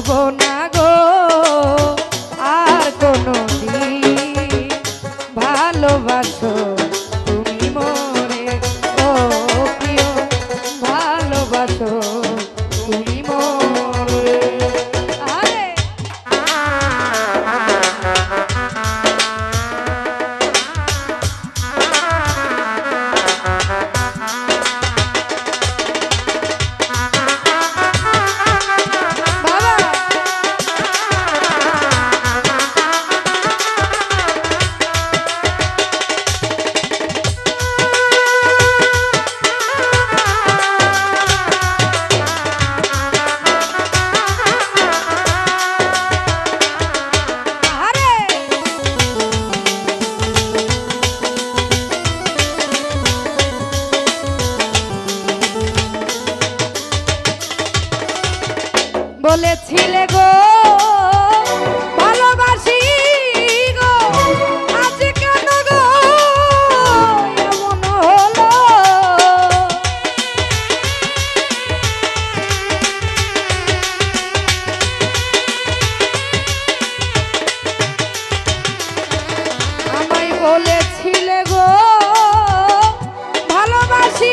বলব না গো। আর কোনো দিন ভালোবাসো তুমি মরে ও প্রিয় ভালোবাসো। বলেছিলে গো ভালোবাসি গো আজ কেন গো? এমন হলো। আমায় বলেছিলে গো ভালোবাসি